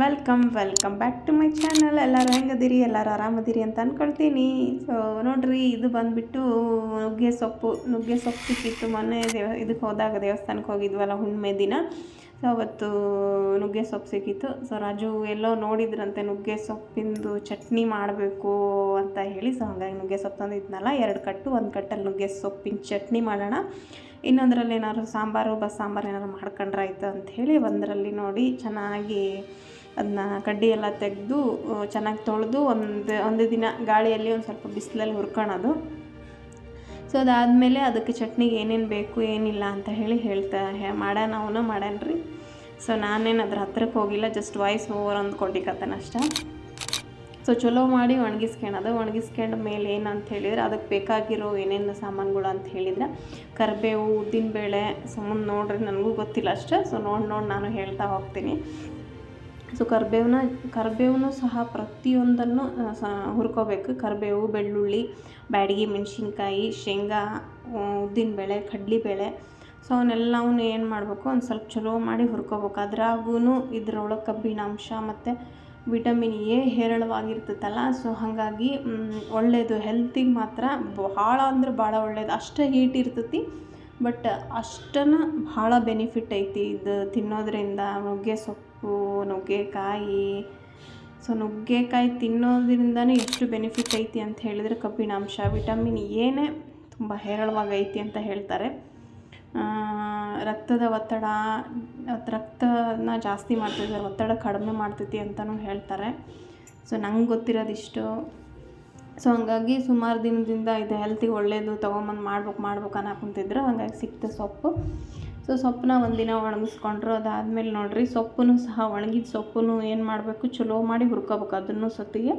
Welcome welcome back to my channel ಎಲ್ಲರೂ ಹೆಂಗದಿರಿ? ಎಲ್ಲರೂ ಆರಾಮದಿರಿ ಅಂತ ಅಂದ್ಕೊಳ್ತೀನಿ ಸೊ ನೋಡ್ರಿ, ಇದು ಬಂದುಬಿಟ್ಟು ನುಗ್ಗೆ ಸೊಪ್ಪು. ನುಗ್ಗೆ ಸೊಪ್ಪು ಸಿಕ್ಕಿತ್ತು ಮೊನ್ನೆ ದೇವ ಇದಕ್ಕೆ ಹೋದಾಗ ದೇವಸ್ಥಾನಕ್ಕೆ ಹೋಗಿದ್ವಲ್ಲ, ಹುಣ್ಣಿಮೆ ದಿನ. ಸೊ ಅವತ್ತು ನುಗ್ಗೆ ಸೊಪ್ಪು ಸಿಕ್ಕಿತ್ತು. ಸೊ ರಾಜು ಎಲ್ಲೋ ನೋಡಿದ್ರಂತೆ ನುಗ್ಗೆ ಸೊಪ್ಪಿಂದು ಚಟ್ನಿ ಮಾಡಬೇಕು ಅಂತ ಹೇಳಿ. ಸೊ ಹಂಗಾಗಿ ನುಗ್ಗೆ ಸೊಪ್ಪು ತಂದಿದ್ನಲ್ಲ, ಎರಡು ಕಟ್ಟು, ಒಂದು ಕಟ್ಟಲ್ಲಿ ನುಗ್ಗೆ ಸೊಪ್ಪಿನ ಚಟ್ನಿ ಮಾಡೋಣ. ಇನ್ನೊಂದರಲ್ಲಿ ಏನಾದ್ರು ಸಾಂಬಾರು, ಬಸ್ ಸಾಂಬಾರು ಏನಾದ್ರು ಮಾಡ್ಕೊಂಡ್ರಾಯ್ತು ಅಂಥೇಳಿ ಒಂದರಲ್ಲಿ ನೋಡಿ ಚೆನ್ನಾಗಿ ಅದನ್ನ ಕಡ್ಡಿ ಎಲ್ಲ ತೆಗೆದು ಚೆನ್ನಾಗಿ ತೊಳೆದು ಒಂದು ಒಂದು ದಿನ ಗಾಳಿಯಲ್ಲಿ ಒಂದು ಸ್ವಲ್ಪ ಬಿಸಿಲಲ್ಲಿ ಹುರ್ಕೊಳೋದು. ಸೊ ಅದಾದಮೇಲೆ ಅದಕ್ಕೆ ಚಟ್ನಿಗೆ ಏನೇನು ಬೇಕು, ಏನಿಲ್ಲ ಅಂತ ಹೇಳಿ ಹೇಳ್ತಾ, ಹೇ, ಮಾಡೋಣ, ಅವನು ಮಾಡ್ಯಾನ್ರಿ ಸೊ ನಾನೇನು ಅದ್ರ ಹತ್ರಕ್ಕೆ ಹೋಗಿಲ್ಲ ಜಸ್ಟ್ ವಾಯ್ಸ್ ಓವರ್ ಅಂದ್ಕೊಂಡಿಕತ್ತೇನೆ ಅಷ್ಟೆ. ಸೊ ಚಲೋ ಮಾಡಿ ಒಣಗಿಸ್ಕೊಳೋದು ಒಣಗಿಸ್ಕೊಂಡ ಮೇಲೆ ಏನಂತ ಹೇಳಿದ್ರೆ ಅದಕ್ಕೆ ಬೇಕಾಗಿರೋ ಏನೇನು ಸಾಮಾನುಗಳು ಅಂತ ಹೇಳಿದ್ರೆ, ಕರಿಬೇವು, ಉದ್ದಿನಬೇಳೆ ಸುಮ್ಮನೆ ನೋಡ್ರಿ, ನನಗೂ ಗೊತ್ತಿಲ್ಲ ಅಷ್ಟೇ. ಸೊ ನೋಡಿ ನೋಡಿ ನಾನು ಹೇಳ್ತಾ ಹೋಗ್ತೀನಿ. ಸೊ ಕರಿಬೇವನ್ನ ಕರಿಬೇವನು ಸಹ ಪ್ರತಿಯೊಂದನ್ನು ಸ, ಹುರ್ಕೋಬೇಕು. ಕರಿಬೇವು, ಬೆಳ್ಳುಳ್ಳಿ, ಬ್ಯಾಡಗಿ, ಮೆಣಸಿನ್ಕಾಯಿ, ಶೇಂಗಾ ಉದ್ದಿನಬೇಳೆ, ಕಡಲೆಬೇಳೆ. ಸೊ ಅವನ್ನೆಲ್ಲವನ್ನು ಏನು ಮಾಡಬೇಕು? ಒಂದು ಸ್ವಲ್ಪ ಚಲೋ ಮಾಡಿ ಹುರ್ಕೋಬೇಕು. ಅದ್ರಾಗೂ ಇದ್ರೊಳಗೆ ಕಬ್ಬಿಣಾಂಶ ಮತ್ತು ವಿಟಮಿನ್ ಎ ಹೇರಳವಾಗಿರ್ತೈತಲ್ಲ? ಸೊ ಹಾಗಾಗಿ ಒಳ್ಳೆಯದು ಹೆಲ್ತಿಗೆ ಮಾತ್ರ. ಭಾಳ ಅಂದ್ರೆ ಭಾಳ ಒಳ್ಳೇದು. ಅಷ್ಟೇ ಹೀಟ್ ಇರ್ತೈತಿ. ಬಟ್ ಅಷ್ಟನ್ನು ಭಾಳ ಬೆನಿಫಿಟ್ ಐತಿ ಇದು ತಿನ್ನೋದ್ರಿಂದ. ನುಗ್ಗೆ ಸೊಪ್ಪು, ನುಗ್ಗೆಕಾಯಿ. ಸೊ ನುಗ್ಗೆಕಾಯಿ ತಿನ್ನೋದ್ರಿಂದನೇ ಎಷ್ಟು ಬೆನಿಫಿಟ್ ಐತಿ ಅಂತ ಹೇಳಿದರೆ ಕಬ್ಬಿಣಾಂಶ, ವಿಟಮಿನ್ ಏನೇ ತುಂಬ ಹೇರಳವಾಗಿ ಐತಿ ಅಂತ ಹೇಳ್ತಾರೆ. ರಕ್ತದ ಒತ್ತಡ, ರಕ್ತನ ಜಾಸ್ತಿ ಮಾಡ್ತೈತೆ ಒತ್ತಡ ಕಡಿಮೆ ಮಾಡ್ತೈತಿ ಅಂತಲೂ ಹೇಳ್ತಾರೆ. ಸೊ ನಂಗೆ ಗೊತ್ತಿರೋದಿಷ್ಟು. ಸೊ ಹಂಗಾಗಿ ಸುಮಾರು ದಿನದಿಂದ ಇದು ಹೆಲ್ತಿಗೆ ಒಳ್ಳೆಯದು ತೊಗೊಂಬಂದು ಮಾಡ್ಬೇಕು ಮಾಡ್ಬೇಕು ಅನ್ನೋ ಕುಂತಿದ್ರು. ಹಂಗಾಗಿ ಸಿಕ್ತು ಸೊಪ್ಪು. ಸೊ ಸೊಪ್ಪನ್ನ ಒಂದಿನ ಒಣಗಿಸ್ಕೊಂಡ್ರು. ಅದಾದಮೇಲೆ ನೋಡಿರಿ ಸೊಪ್ಪು ಸಹ ಒಣಗಿದ ಸೊಪ್ಪು ಏನು ಮಾಡಬೇಕು? ಚಲೋ ಮಾಡಿ ಹುರ್ಕೋಬೇಕು ಅದನ್ನು ಸೊತ್ತಿಗೆ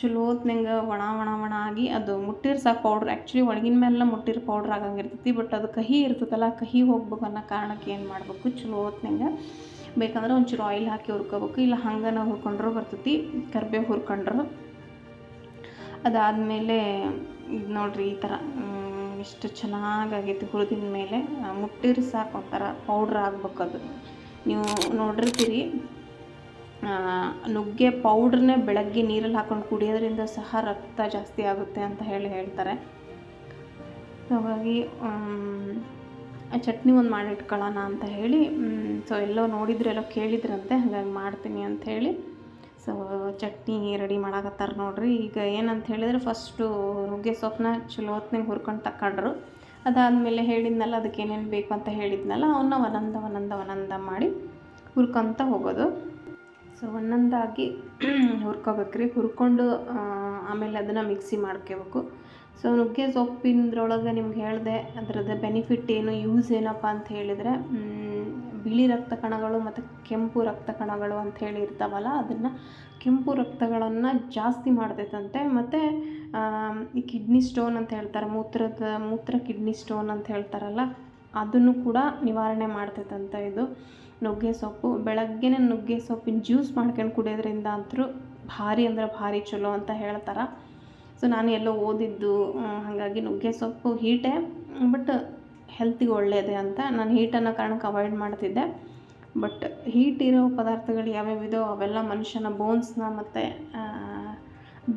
ಚಲೋ ಹೊತ್ನಂಗೆ ಒಣ ಒಣ ಒಣ ಆಗಿ ಅದು ಮುಟ್ಟಿರ್ ಸಾಕು ಪೌಡ್ರ್ ಆ್ಯಕ್ಚುಲಿ ಒಣಗಿನ ಮೇಲೆ ಮುಟ್ಟಿರ್ ಪೌಡ್ರ್ ಆಗಂಗಿರ್ತೈತಿ ಬಟ್ ಅದು ಕಹಿ ಇರ್ತದಲ್ಲ ಕಹಿ ಹೋಗ್ಬೇಕು ಅನ್ನೋ ಕಾರಣಕ್ಕೆ ಏನು ಮಾಡಬೇಕು? ಚಲೋ ಹೊತ್ನಂಗೆ. ಬೇಕಂದ್ರೆ ಒಂಚೂರು ಆಯಿಲ್ ಹಾಕಿ ಹುರ್ಕೋಬೇಕು. ಇಲ್ಲ ಹಂಗೆ ನಾವು ಹುರ್ಕೊಂಡ್ರು ಬರ್ತೈತಿ, ಕರ್ಬೇವು ಹುರ್ಕೊಂಡ್ರು. ಅದಾದಮೇಲೆ, ಇದು ನೋಡಿರಿ ಈ ಥರ ಎಷ್ಟು ಚೆನ್ನಾಗಾಗೈತಿ ಹುರಿದಿನ ಮೇಲೆ ಮುಟ್ಟಿರಿ ಸಾಕು ಒಂಥರ ಪೌಡ್ರ್ ಆಗ್ಬೇಕು ಅದು. ನೀವು ನೋಡಿರ್ತೀರಿ ನುಗ್ಗೆ ಪೌಡ್ರನ್ನೇ ಬೆಳಗ್ಗೆ ನೀರಲ್ಲಿ ಹಾಕೊಂಡು ಕುಡಿಯೋದ್ರಿಂದ ಸಹ ರಕ್ತ ಜಾಸ್ತಿ ಆಗುತ್ತೆ ಅಂತ ಹೇಳಿ ಹೇಳ್ತಾರೆ. ಹಾಗಾಗಿ ಚಟ್ನಿ ಒಂದು ಮಾಡಿಟ್ಕೊಳ್ಳೋಣ ಅಂತ ಹೇಳಿ ಸೊ ಎಲ್ಲೋ ನೋಡಿದ್ರೆ ಎಲ್ಲೋ ಕೇಳಿದ್ರಂತೆ, ಹಾಗಾಗಿ ಮಾಡ್ತೀನಿ ಅಂತ ಹೇಳಿ ಸೊ, ಚಟ್ನಿ ರೆಡಿ ಮಾಡಾಕತ್ತಾರ ನೋಡ್ರಿ. ಈಗ ಏನಂತ ಹೇಳಿದ್ರೆ ಫಸ್ಟು ನುಗ್ಗೆ ಸೊಪ್ಪನ್ನ ಚಲೋ ಹೊತ್ನಾಗ ಹುರ್ಕೊಂಡು ತಕೊಂಡ್ರು ಅದಾದಮೇಲೆ ಹೇಳಿದ್ನಲ್ಲ ಅದಕ್ಕೆ ಏನೇನು ಬೇಕು ಅಂತ ಹೇಳಿದ್ನಲ್ಲ ಅವನ್ನ ಒಂದೊಂದ ಒಂದೊಂದ ಒಂದೊಂದ ಮಾಡಿ ಹುರ್ಕೊತ ಹೋಗೋದು. ಸೊ ಒಂದೊಂದಾಗಿ ಹುರ್ಕೋಬೇಕ್ರಿ. ಹುರ್ಕೊಂಡು ಆಮೇಲೆ ಅದನ್ನು ಮಿಕ್ಸಿ ಮಾಡ್ಕೋಬೇಕು. ಸೊ ನುಗ್ಗೆ ಸೊಪ್ಪಿನದ್ರೊಳಗೆ ನಿಮ್ಗೆ ಹೇಳಿದೆ ಅದರದ್ದು ಬೆನಿಫಿಟ್ ಏನು ಯೂಸ್ ಏನಪ್ಪ ಅಂತ ಹೇಳಿದರೆ ಬಿಳಿ ರಕ್ತ ಕಣಗಳು ಮತ್ತು ಕೆಂಪು ರಕ್ತ ಕಣಗಳು ಅಂತ ಹೇಳಿ ಇರ್ತಾವಲ್ಲ, ಅದನ್ನು ಕೆಂಪು ರಕ್ತಗಳನ್ನು ಜಾಸ್ತಿ ಮಾಡ್ತೈತಂತೆ. ಮತ್ತು ಈ ಕಿಡ್ನಿ ಸ್ಟೋನ್ ಅಂತ ಹೇಳ್ತಾರೆ, ಮೂತ್ರದ, ಮೂತ್ರ ಕಿಡ್ನಿ ಸ್ಟೋನ್ ಅಂತ ಹೇಳ್ತಾರಲ್ಲ, ಅದನ್ನು ಕೂಡ ನಿವಾರಣೆ ಮಾಡ್ತೈತಂತೆ ಇದು. ನುಗ್ಗೆ ಸೊಪ್ಪು, ಬೆಳಗ್ಗೆನೇ ನುಗ್ಗೆ ಸೊಪ್ಪಿನ ಜ್ಯೂಸ್ ಮಾಡ್ಕೊಂಡು ಕುಡಿಯೋದ್ರಿಂದ ಅಂತೂ ಭಾರಿ ಅಂದ್ರೆ ಭಾರಿ ಚಲೋ ಅಂತ ಹೇಳ್ತಾರೆ. ಸೊ, ನಾನು ಎಲ್ಲೋ ಓದಿದ್ದು ಹಾಗಾಗಿ ನುಗ್ಗೆ ಸೊಪ್ಪು ಹೀಟೆ, ಬಟ್ ಹೆಲ್ತಿಗೆ ಒಳ್ಳೆಯದೆ ಅಂತ ನಾನು ಹೀಟ್ ಅನ್ನೋ ಕಾರಣಕ್ಕೆ ಅವಾಯ್ಡ್ ಮಾಡ್ತಿದ್ದೆ. ಬಟ್ ಹೀಟ್ ಇರೋ ಪದಾರ್ಥಗಳು ಯಾವ್ಯಾವಿದೋ ಅವೆಲ್ಲ ಮನುಷ್ಯನ ಬೋನ್ಸ್ನ ಮತ್ತು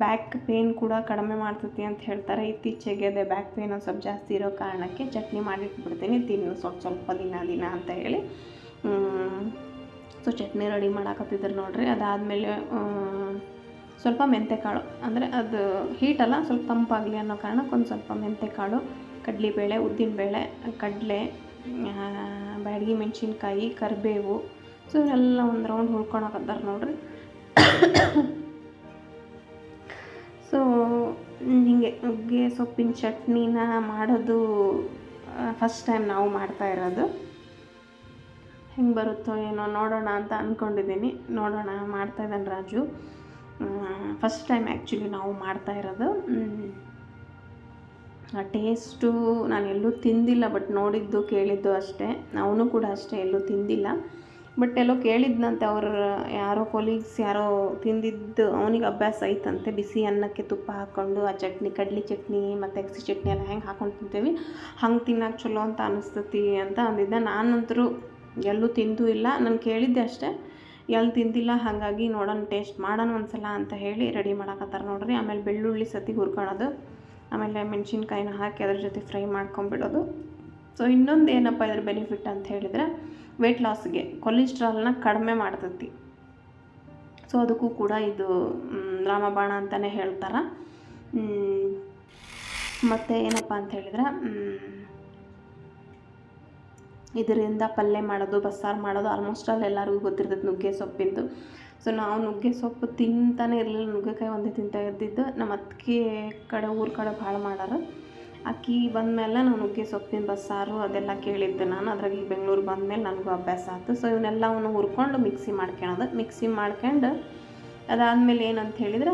ಬ್ಯಾಕ್ ಪೇನ್ ಕೂಡ ಕಡಿಮೆ ಮಾಡ್ತೈತಿ ಅಂತ ಹೇಳ್ತಾರೆ. ಇತ್ತೀಚೆಗೆ ಅದೇ ಬ್ಯಾಕ್ ಪೇನ್ ಒಂದು ಸ್ವಲ್ಪ ಜಾಸ್ತಿ ಇರೋ ಕಾರಣಕ್ಕೆ ಚಟ್ನಿ ಮಾಡಿಟ್ಬಿಡ್ತೀನಿ. ತಿನ್ನು ಸ್ವಲ್ಪ ಸ್ವಲ್ಪ ದಿನ ದಿನ ಅಂತ ಹೇಳಿ. ಸೊ ಚಟ್ನಿ ರೆಡಿ ಮಾಡಾಕತ್ತಿದ್ರು ನೋಡಿರಿ. ಅದಾದಮೇಲೆ ಸ್ವಲ್ಪ ಮೆಂತೆಕಾಳು. ಅಂದರೆ ಅದು ಹೀಟಲ್ಲ ಸ್ವಲ್ಪ ತಂಪಾಗಲಿ ಅನ್ನೋ ಕಾರಣಕ್ಕೆ ಒಂದು ಸ್ವಲ್ಪ ಮೆಂತೆಕಾಳು. ಕಡಲೆಬೇಳೆ, ಉದ್ದಿನಬೇಳೆ, ಕಡಲೆ ಬ್ಯಾಡಗಿ ಮೆಣಸಿನ್ಕಾಯಿ, ಕರಿಬೇವು. ಸೊ ಇವನ್ನೆಲ್ಲ ಒಂದು ರೌಂಡ್ ಹುರ್ಕೊಳಕತ್ತಾರ ನೋಡ್ರಿ. ಸೊ ಹಿಂಗೆ ನುಗ್ಗೆ, ಸೊಪ್ಪಿನ ಚಟ್ನಿನ ಮಾಡೋದು ಫಸ್ಟ್ ಟೈಮ್ ನಾವು ಮಾಡ್ತಾ ಇರೋದು. ಹೆಂಗೆ ಬರುತ್ತೋ ಏನೋ ನೋಡೋಣ ಅಂತ ಅಂದ್ಕೊಂಡಿದ್ದೀನಿ ನೋಡೋಣ ಮಾಡ್ತಾಯಿದ್ದಾನೆ ರಾಜು. ಫಸ್ಟ್ ಟೈಮ್ ಆ್ಯಕ್ಚುಲಿ ನಾವು ಮಾಡ್ತಾ ಇರೋದು. ಆ ಟೇಸ್ಟು ನಾನು ಎಲ್ಲೂ ತಿಂದಿಲ್ಲ ಬಟ್ ನೋಡಿದ್ದು ಕೇಳಿದ್ದು ಅಷ್ಟೇ. ಅವನು ಕೂಡ ಅಷ್ಟೇ, ಎಲ್ಲೂ ತಿಂದಿಲ್ಲ. ಬಟ್ ಎಲ್ಲೋ ಕೇಳಿದ್ನಂತೆ ಅವ್ರ ಯಾರೋ ಕೊಲೀಗ್ಸ್ ಯಾರೋ ತಿಂದಿದ್ದು, ಅವನಿಗೆ ಅಭ್ಯಾಸ ಐತಂತೆ ಬಿಸಿ ಅನ್ನಕ್ಕೆ ತುಪ್ಪ ಹಾಕ್ಕೊಂಡು ಆ ಚಟ್ನಿ, ಕಡ್ಲಿ ಚಟ್ನಿ ಮತ್ತು ಅಗ್ಸಿ ಚಟ್ನಿ ಎಲ್ಲ ಹೆಂಗೆ ಹಾಕೊಂಡು ತಿಂತೀವಿ. ಹಂಗೆ ತಿನ್ನೋಕೆ ಚಲೋ ಅಂತ ಅನಿಸ್ತತಿ ಅಂತ ಅಂದಿದ್ದೆ. ನಾನಂತರೂ ಎಲ್ಲೂ ತಿಂದೂ ಇಲ್ಲ. ನಾನು ಕೇಳಿದ್ದೆ ಅಷ್ಟೇ. ಎಲ್ಲಿ ತಿಂದಿಲ್ಲ, ಹಾಗಾಗಿ ನೋಡೋಣ ಟೇಸ್ಟ್ ಮಾಡೋಣ ಒಂದು ಸಲ ಅಂತ ಹೇಳಿ ರೆಡಿ ಮಾಡಕತ್ತಾರ ನೋಡ್ರಿ. ಆಮೇಲೆ ಬೆಳ್ಳುಳ್ಳಿ ಸತಿ ಹುರ್ಕೊಳೋದು. ಆಮೇಲೆ ಮೆಣಸಿನ್ಕಾಯಿನ ಹಾಕಿ ಅದ್ರ ಜೊತೆ ಫ್ರೈ ಮಾಡ್ಕೊಂಬಿಡೋದು. ಸೊ ಇನ್ನೊಂದು ಏನಪ್ಪ ಇದ್ರ ಬೆನಿಫಿಟ್ ಅಂತ ಹೇಳಿದರೆ ವೆಯ್ಟ್ ಲಾಸ್ಗೆ ಕೊಲೆಸ್ಟ್ರಾಲ್ನ ಕಡಿಮೆ ಮಾಡ್ತೈತಿ. ಸೊ ಅದಕ್ಕೂ ಕೂಡ ಇದು ರಾಮಬಾಣ ಅಂತಲೇ ಹೇಳ್ತಾರೆ. ಮತ್ತು ಏನಪ್ಪ ಅಂತ ಹೇಳಿದ್ರೆ ಇದರಿಂದ ಪಲ್ಯ ಮಾಡೋದು, ಬಸ್ಸಾರು ಮಾಡೋದು ಆಲ್ಮೋಸ್ಟ್ ಆಲ್ ಎಲ್ಲರಿಗೂ ಗೊತ್ತಿರ್ತೈತೆ ನುಗ್ಗೆ ಸೊಪ್ಪಿಂದು. ಸೊ ನಾವು ನುಗ್ಗೆ ಸೊಪ್ಪು ತಿಂತಾನೆ ಇರಲಿಲ್ಲ. ನುಗ್ಗೆಕಾಯಿ ಒಂದೇ ತಿಂತಾ ಇದ್ದಿದ್ದು. ನಮ್ಮ ಅತ್ತಿಗೆ ಕಡೆ, ಊರ ಕಡೆ ಭಾಳ ಮಾಡಾರ. ಅಕ್ಕಿ ಬಂದಮೇಲೆ ನಾನು ನುಗ್ಗೆ ಸೊಪ್ಪಿನ ಬಸ್ಸಾರು ಅದೆಲ್ಲ ಕೇಳಿದ್ದೆ ನಾನು. ಅದ್ರಾಗ ಈಗ ಬೆಂಗಳೂರು ಬಂದಮೇಲೆ ನನಗೂ ಅಭ್ಯಾಸ ಆಯ್ತು ಸೊ ಇವನ್ನೆಲ್ಲವನ್ನು ಹುರ್ಕೊಂಡು ಮಿಕ್ಸಿ ಮಾಡ್ಕೊಳೋದು ಮಿಕ್ಸಿ ಮಾಡ್ಕೊಂಡು ಅದಾದಮೇಲೆ ಏನಂತ ಹೇಳಿದ್ರೆ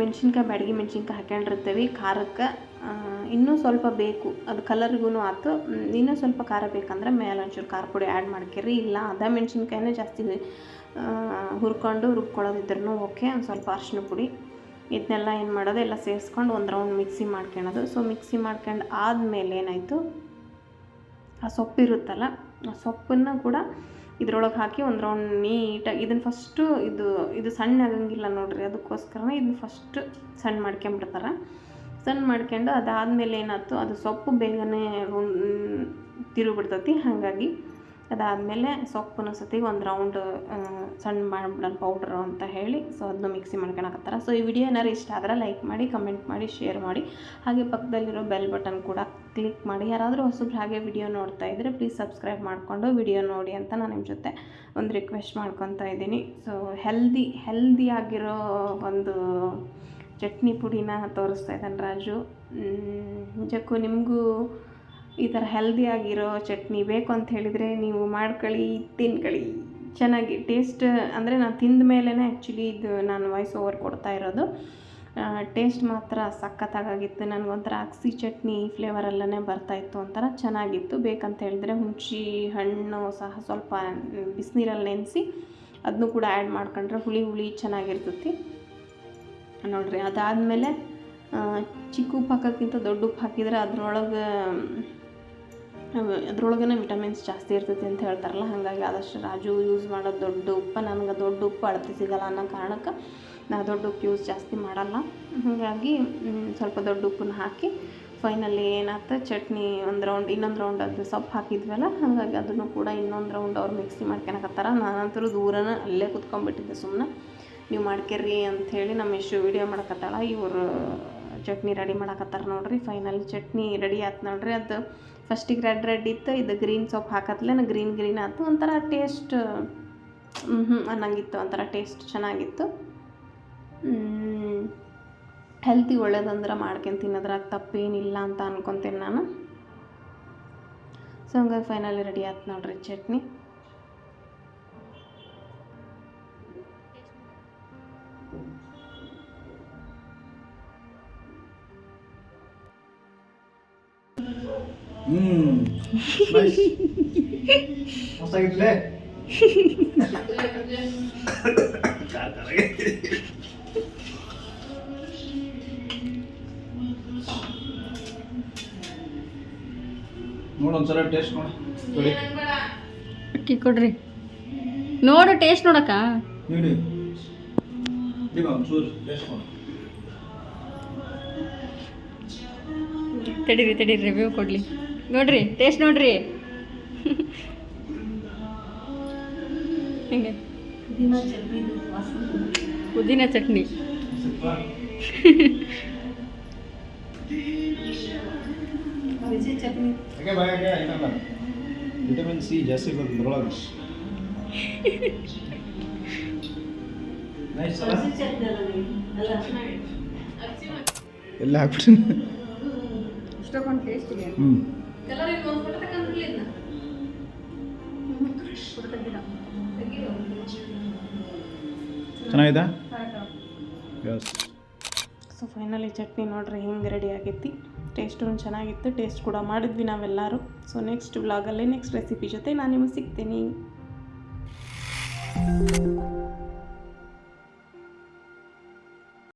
ಮೆಣಸಿನ್ಕಾಯಿ, ಬ್ಯಾಡಗಿ ಮೆಣಸಿನ್ಕಾಯಿ ಹಾಕೊಂಡಿರ್ತೀವಿ ಖಾರಕ್ಕೆ ಇನ್ನೂ ಸ್ವಲ್ಪ ಬೇಕು, ಅದು ಕಲರ್ಗೂ ಆಯ್ತು ಇನ್ನೂ ಸ್ವಲ್ಪ ಖಾರ ಬೇಕಂದ್ರೆ ಮೇಲೆ ಒಂಚೂರು ಖಾರ ಪುಡಿ ಆ್ಯಡ್ ಮಾಡ್ಕೇರಿ. ಇಲ್ಲ ಅದ ಮೆಣಸಿನ್ಕಾಯಿನೇ ಜಾಸ್ತಿ ಹುರ್ಕೊಂಡು ರುಬ್ಕೊಳ್ಳೋದಿದ್ರೂ ಓಕೆ, ಒಂದು ಸ್ವಲ್ಪ ಅರಿಶಿನ ಪುಡಿ. ಇದನ್ನೆಲ್ಲ ಏನು ಮಾಡೋದು, ಎಲ್ಲ ಸೇರಿಸ್ಕೊಂಡು ಒಂದು ರೌಂಡ್ ಮಿಕ್ಸಿ ಮಾಡ್ಕೊಳೋದು ಸೊ, ಮಿಕ್ಸಿ ಮಾಡ್ಕೊಂಡು ಆದಮೇಲೆ ಏನಾಯಿತು? ಆ ಸೊಪ್ಪಿರುತ್ತಲ್ಲ ಆ ಸೊಪ್ಪನ್ನು ಕೂಡ ಇದ್ರೊಳಗೆ ಹಾಕಿ ಒಂದು ರೌಂಡ್ ನೀಟಾಗಿ ಇದನ್ನು ಫಸ್ಟು ಇದು ಇದು ಸಣ್ಣ ಆಗಂಗಿಲ್ಲ ನೋಡ್ರಿ, ಅದಕ್ಕೋಸ್ಕರನೇ ಇದನ್ನ ಫಸ್ಟು ಸಣ್ಣ ಮಾಡ್ಕೊಂಬಿಡ್ತಾರೆ. ಸಣ್ಣ ಮಾಡ್ಕೊಂಡು ಅದಾದಮೇಲೆ ಏನಾಯ್ತು, ಅದು ಸೊಪ್ಪು ಬೇಗನೆ ತಿರುಗಿಬಿಡ್ತೈತಿ. ಹಾಗಾಗಿ ಅದಾದಮೇಲೆ ಸೊಪ್ಪನ್ನ ಸತಿ ಒಂದು ರೌಂಡ್ ಸಣ್ಣ ಮಾಡಿಬಿಡೋಣ ಪೌಡ್ರು ಅಂತ ಹೇಳಿ ಸೊ ಅದನ್ನು ಮಿಕ್ಸಿ ಮಾಡ್ಕೊಳಕತ್ತಾರ. ಸೊ ಈ ವಿಡಿಯೋ ಏನಾರು ಇಷ್ಟ ಆದ್ರೆ ಲೈಕ್ ಮಾಡಿ ಕಮೆಂಟ್ ಮಾಡಿ ಶೇರ್ ಮಾಡಿ. ಹಾಗೆ ಪಕ್ಕದಲ್ಲಿರೋ ಬೆಲ್ ಬಟನ್ ಕೂಡ ಕ್ಲಿಕ್ ಮಾಡಿ. ಯಾರಾದರೂ ಹೊಸಬ್ರು ಹಾಗೆ ವಿಡಿಯೋ ನೋಡ್ತಾ ಇದ್ದರೆ ಪ್ಲೀಸ್ ಸಬ್ಸ್ಕ್ರೈಬ್ ಮಾಡಿಕೊಂಡು ವಿಡಿಯೋ ನೋಡಿ ಅಂತ ನಾನು ನಿಮ್ಮ ಜೊತೆ ಒಂದು ರಿಕ್ವೆಸ್ಟ್ ಮಾಡ್ಕೊತಾ ಇದ್ದೀನಿ. ಸೊ ಹೆಲ್ದಿ ಹೆಲ್ದಿ ಆಗಿರೋ ಒಂದು ಚಟ್ನಿ ಪುಡಿನ ತೋರಿಸ್ತಾ ಇದ್ದಾನೆ ರಾಜು. ನಿಜಕ್ಕೂ ನಿಮಗೂ ಈ ಥರ ಹೆಲ್ದಿಯಾಗಿರೋ ಚಟ್ನಿ ಬೇಕು ಅಂತ ಹೇಳಿದರೆ ನೀವು ಮಾಡ್ಕೊಳ್ಳಿ, ತಿನ್ಕೊಳ್ಳಿ. ಚೆನ್ನಾಗಿ ಟೇಸ್ಟ್ ಅಂದರೆ ನಾನು ತಿಂದ ಮೇಲೇ ಆ್ಯಕ್ಚುಲಿ ಇದು ನಾನು ವಾಯ್ಸ್ ಓವರ್ ಕೊಡ್ತಾ ಇರೋದು. ಟೇಸ್ಟ್ ಮಾತ್ರ ಸಖತ್ತಾಗಿತ್ತು ನನಗೊಂಥರ ಅಕ್ಸಿ ಚಟ್ನಿ ಫ್ಲೇವರಲ್ಲೇ ಬರ್ತಾಯಿತ್ತು ಒಂಥರ ಚೆನ್ನಾಗಿತ್ತು. ಬೇಕಂತ ಹೇಳಿದ್ರೆ ಹುಣಸಿ ಹಣ್ಣು ಸಹ ಸ್ವಲ್ಪ ಬಿಸಿನೀರಲ್ಲಿ ನೆನೆಸಿ ಅದನ್ನು ಕೂಡ ಆ್ಯಡ್ ಮಾಡ್ಕೊಂಡ್ರೆ ಹುಳಿ ಹುಳಿ ಚೆನ್ನಾಗಿರ್ತೈತಿ. ನೋಡ್ರಿ, ಅದಾದಮೇಲೆ ಚಿಕ್ಕ ಉಪ್ಪು ಹಾಕೋಕ್ಕಿಂತ ದೊಡ್ಡ ಉಪ್ಪು ಹಾಕಿದರೆ ಅದ್ರೊಳಗೆ ಅದ್ರೊಳಗೇ ವಿಟಮಿನ್ಸ್ ಜಾಸ್ತಿ ಇರ್ತೈತಿ ಅಂತ ಹೇಳ್ತಾರಲ್ಲ, ಹಾಗಾಗಿ ಆದಷ್ಟು ರಾಜು ಯೂಸ್ ಮಾಡೋದು ದೊಡ್ಡ ಉಪ್ಪು, ನನಗೆ ದೊಡ್ಡ ಉಪ್ಪು ಅಳತೆ ಸಿಗಲ್ಲ ಅನ್ನೋ ಕಾರಣಕ್ಕೆ ನಾ ದೊಡ್ಡ ಉಪ್ಪು ಯೂಸ್ ಜಾಸ್ತಿ ಮಾಡಲ್ಲ. ಹಾಗಾಗಿ ಸ್ವಲ್ಪ ದೊಡ್ಡ ಉಪ್ಪನ್ನ ಹಾಕಿ ಫೈನಲಿ ಏನಾಯ್ತು ಚಟ್ನಿ ಒಂದು ರೌಂಡ್ ಇನ್ನೊಂದು ರೌಂಡ್ ಅದು ಸೊಪ್ಪು ಹಾಕಿದ್ವಲ್ಲ, ಹಾಗಾಗಿ ಅದನ್ನು ಕೂಡ ಇನ್ನೊಂದು ರೌಂಡ್ ಅವ್ರು ಮಿಕ್ಸಿ ಮಾಡ್ಕೊಳಕತ್ತಾರ ನಾನಂತರೂ ದೂರನ ಅಲ್ಲೇ ಕುತ್ಕೊಂಡ್ಬಿಟ್ಟಿದ್ದೆ ಸುಮ್ಮನೆ ನೀವು ಮಾಡ್ಕೇರಿ ಅಂಥೇಳಿ ನಮ್ಮ ಇಷ್ಟು ವೀಡಿಯೋ ಮಾಡಕತ್ತಾಳ. ಇವರು ಚಟ್ನಿ ರೆಡಿ ಮಾಡಕತ್ತಾರ ನೋಡ್ರಿ. ಫೈನಲ್ ಚಟ್ನಿ ರೆಡಿ ಆಯ್ತು ನೋಡ್ರಿ. ಅದು ಫಸ್ಟಿಗೆ ರೆಡ್ ರೆಡ್ ಇತ್ತು. ಇದು ಗ್ರೀನ್ ಸೊಪ್ಪು ಹಾಕತ್ಲೇನ ಗ್ರೀನ್ ಗ್ರೀನ್ ಆಯ್ತು ಒಂಥರ ಟೇಸ್ಟ್ ಹ್ಞೂ ಅನ್ನಂಗಿತ್ತು. ಒಂಥರ ಟೇಸ್ಟ್ ಚೆನ್ನಾಗಿತ್ತು. ಹೆಲ್ತಿ ಒಳ್ಳೇದಂದ್ರೆ ಮಾಡ್ಕೊಂಡು ತಿನ್ನೋದ್ರಾಗ ತಪ್ಪೇನಿಲ್ಲ ಅಂತ ಅನ್ಕೊತೀನಿ ನಾನು. ಸೊ ಹಂಗಾಗಿ ಫೈನಲಿ ರೆಡಿ ಆಯ್ತು ನೋಡ್ರಿ ಚಟ್ನಿ. ಹ್ಮ್. ನೈಸ್ ಮಸ್ತಾಗಿದ್ಲೆ ನೋಡು. ಒಂದ್ಸಲ ಟೇಸ್ಟ್ ನೋಡಿ ಅಕ್ಕಿ ಕೊಡ್ರಿ. ನೋಡು ಟೇಸ್ಟ್ ನೋಡಕ್ಕ. ನೀಡಿ ತಡೀರಿ ತಡೀರಿ ರಿವ್ಯೂ ಕೊಡ್ಲಿ. ನೋಡ್ರಿ ಟೇಸ್ಟ್ ನೋಡ್ರಿ. ಹಿಂಗೆ? ಪುದೀನ ಚಟ್ನಿ ವಿಟಮಿನ್ ಸಿ ಜಾಸ್ತಿ ನೈಸ್ ಎಲ್ಲ ಹಾಕ್ಬಿಟ್ಟು ಇಷ್ಟೊಂದು ಟೇಸ್ಟ್ ಇದೆ. ಹ್ಞೂ ಚೆನ್ನಾಗಿದೆ? ಯಸ್ ಸೊ ಫೈನಲಿ ಚಟ್ನಿ ನೋಡ್ರಿ ಹಿಂಗೆ ರೆಡಿ ಆಗೈತಿ. ಟೇಸ್ಟು ಚೆನ್ನಾಗಿತ್ತು. ಟೇಸ್ಟ್ ಕೂಡ ಮಾಡಿದ್ವಿ ನಾವೆಲ್ಲರೂ. ಸೊ ನೆಕ್ಸ್ಟ್ ವ್ಲಾಗಲ್ಲಿ ನೆಕ್ಸ್ಟ್ ರೆಸಿಪಿ ಜೊತೆ ನಾನು ನಿಮಗೆ ಸಿಗ್ತೀನಿ.